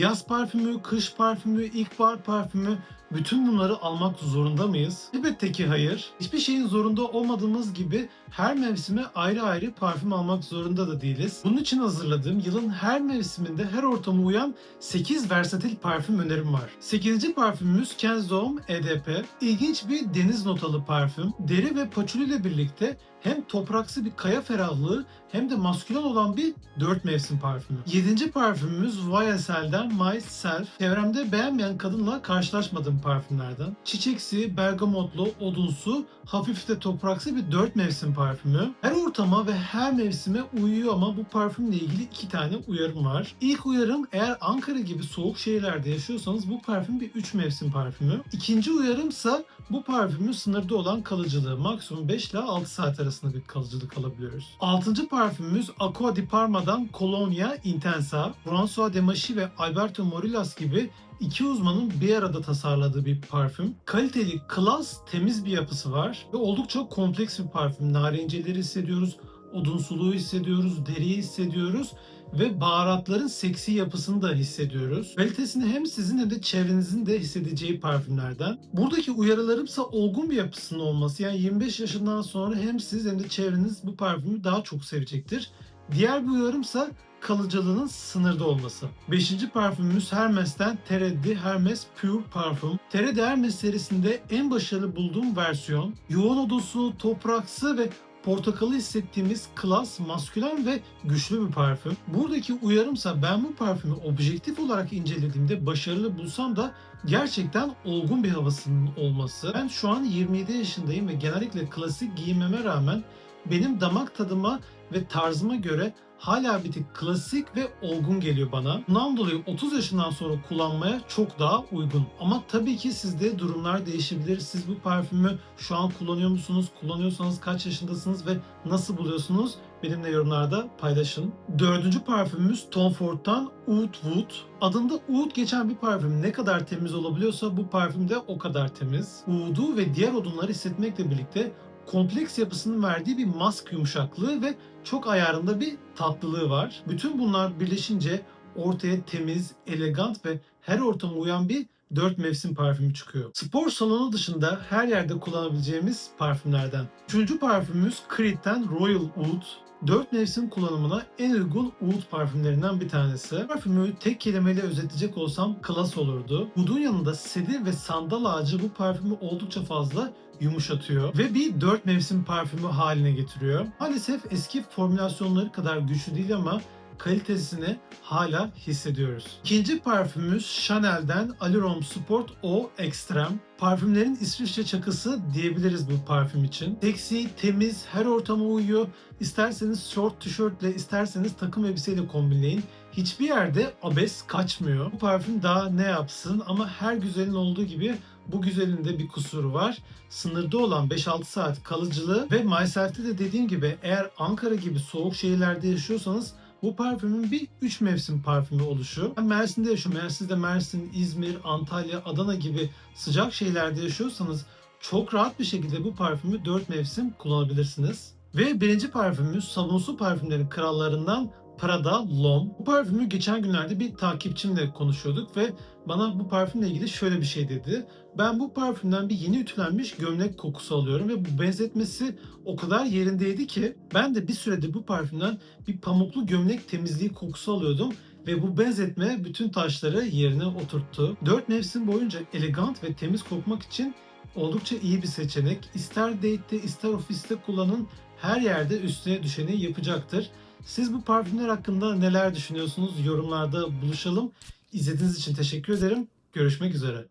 Yaz parfümü, kış parfümü, ilkbahar parfümü bütün bunları almak zorunda mıyız? Elbette ki hayır. Hiçbir şeyin zorunda olmadığımız gibi her mevsime ayrı ayrı parfüm almak zorunda da değiliz. Bunun için hazırladığım yılın her mevsiminde her ortama uyan 8 versatil parfüm önerim var. 8. parfümümüz Kenzoom EDP. İlginç bir deniz notalı parfüm. Deri ve paçuli ile birlikte hem topraksı bir kaya ferahlığı hem de maskülen olan bir 4 mevsim parfümü. 7. parfümümüz YSL'den Myself. Çevremde beğenmeyen kadınla karşılaşmadığım parfümlerden. Çiçeksi, bergamotlu, odunsu, hafif de topraksı bir 4 mevsim parfümü. Her ortama ve her mevsime uyuyor ama bu parfümle ilgili iki tane uyarım var. İlk uyarım eğer Ankara gibi soğuk şehirlerde yaşıyorsanız bu parfüm bir 3 mevsim parfümü. İkinci uyarımsa bu parfümün sınırda olan kalıcılığı maksimum 5 ile 6 saat arasında bir kalıcılık alabiliyoruz. Altıncı parfümümüz Aqua di Parma'dan Colonia Intensa. François Demachy ve Alberto Morillas gibi iki uzmanın bir arada tasarladığı bir parfüm. Kaliteli, klas, temiz bir yapısı var ve oldukça kompleks bir parfüm. Narenciyeleri hissediyoruz, odunsuluğu hissediyoruz, deriyi hissediyoruz ve baharatların seksi yapısını da hissediyoruz. Kalitesini hem sizin hem de çevrenizin de hissedeceği parfümlerden. Buradaki uyarılarımsa olgun bir yapısının olması. Yani 25 yaşından sonra hem siz hem de çevreniz bu parfümü daha çok sevecektir. Diğer bir uyarımsa kalıcılığının sınırda olması. Beşinci parfümümüz Hermes'ten Tereddi Hermes Pure Parfüm. Tereddi Hermes serisinde en başarılı bulduğum versiyon. Yoğun odunsu, topraksı ve portakalı hissettiğimiz klas, maskülen ve güçlü bir parfüm. Buradaki uyarımsa ben bu parfümü objektif olarak incelediğimde başarılı bulsam da gerçekten olgun bir havasının olması. Ben şu an 27 yaşındayım ve genellikle klasik giyinmeme rağmen benim damak tadıma ve tarzıma göre hala bir tık klasik ve olgun geliyor bana. Bundan dolayı 30 yaşından sonra kullanmaya çok daha uygun. Ama tabii ki sizde durumlar değişebilir. Siz bu parfümü şu an kullanıyor musunuz? Kullanıyorsanız kaç yaşındasınız ve nasıl buluyorsunuz? Benimle yorumlarda paylaşın. Dördüncü parfümümüz Tom Ford'dan Oud Wood. Adında Oud geçen bir parfüm ne kadar temiz olabiliyorsa bu parfüm de o kadar temiz. Oud'u ve diğer odunları hissetmekle birlikte kompleks yapısının verdiği bir mask yumuşaklığı ve çok ayarında bir tatlılığı var. Bütün bunlar birleşince ortaya temiz, elegant ve her ortama uyan bir 4 mevsim parfümü çıkıyor. Spor salonu dışında her yerde kullanabileceğimiz parfümlerden. Üçüncü parfümümüz Creed'den Royal Oud. 4 mevsim kullanımına en uygun oud parfümlerinden bir tanesi. Parfümü tek kelimeyle özetleyecek olsam klas olurdu. Oud'un yanında sedir ve sandal ağacı bu parfümü oldukça fazla yumuşatıyor ve bir 4 mevsim parfümü haline getiriyor. Maalesef eski formülasyonları kadar güçlü değil ama kalitesini hala hissediyoruz. İkinci parfümümüz Chanel'den Allure Sport O Extreme. Parfümlerin İsviçre çakısı diyebiliriz bu parfüm için. Seksi, temiz, her ortama uyuyor. İsterseniz short tişörtle, isterseniz takım elbiseyle kombinleyin. Hiçbir yerde abes kaçmıyor. Bu parfüm daha ne yapsın ama her güzelin olduğu gibi bu güzelin de bir kusuru var. Sınırda olan 5-6 saat kalıcılığı ve Myself'te de dediğim gibi eğer Ankara gibi soğuk şehirlerde yaşıyorsanız bu parfümün bir 3 mevsim parfümü oluşu. Ben Mersin'de yaşıyorum. Eğer siz de Mersin, İzmir, Antalya, Adana gibi sıcak şehirlerde yaşıyorsanız çok rahat bir şekilde bu parfümü 4 mevsim kullanabilirsiniz. Ve birinci parfümümüz sabunsu parfümlerin krallarından Prada L'Homme. Bu parfümü geçen günlerde bir takipçimle konuşuyorduk ve bana bu parfümle ilgili şöyle bir şey dedi. Ben bu parfümden bir yeni ütülenmiş gömlek kokusu alıyorum ve bu benzetmesi o kadar yerindeydi ki ben de bir süredir bu parfümden bir pamuklu gömlek temizliği kokusu alıyordum ve bu benzetme bütün taşları yerine oturttu. 4 mevsim boyunca elegant ve temiz kokmak için oldukça iyi bir seçenek. İster date'te ister ofiste kullanın her yerde üstüne düşeni yapacaktır. Siz bu parfümler hakkında neler düşünüyorsunuz? Yorumlarda buluşalım. İzlediğiniz için teşekkür ederim. Görüşmek üzere.